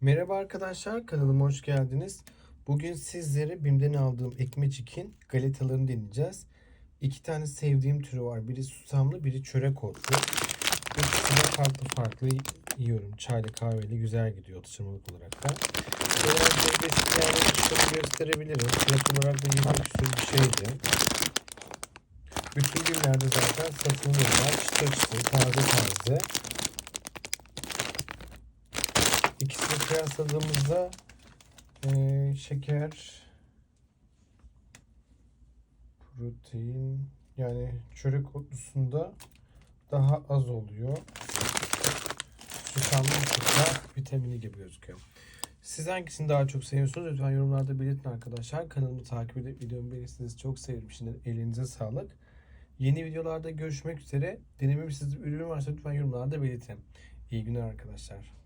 Merhaba arkadaşlar, kanalıma hoş geldiniz. Bugün sizlere BİM'den aldığım ekmecik'in galetalarını deneyeceğiz. İki tane sevdiğim türü var. Biri susamlı, biri çörek otlu. İkisini farklı farklı yiyorum. Çayla kahveyle güzel gidiyor atıştırmalık olarak da. Genelde isteyenlere şöyle gösterebilirim. Fiyat olarak da 20 küsur bir şeydi. Bütün günlerde zaten satılıyorlar. Çıtır çıtır, taze taze. İkisini kıyasladığımızda eee, şeker, protein yani çörek otlusunda daha az oluyor. Susamlı da vitamini gibi gözüküyor. Siz hangisini daha çok seviyorsunuz? Lütfen yorumlarda belirtin arkadaşlar. Kanalımı takip edip videomu beğenirseniz çok sevinirim. Şimdi elinize sağlık. Yeni videolarda görüşmek üzere. Denemem sizde ürün varsa lütfen yorumlarda belirtin. İyi günler arkadaşlar.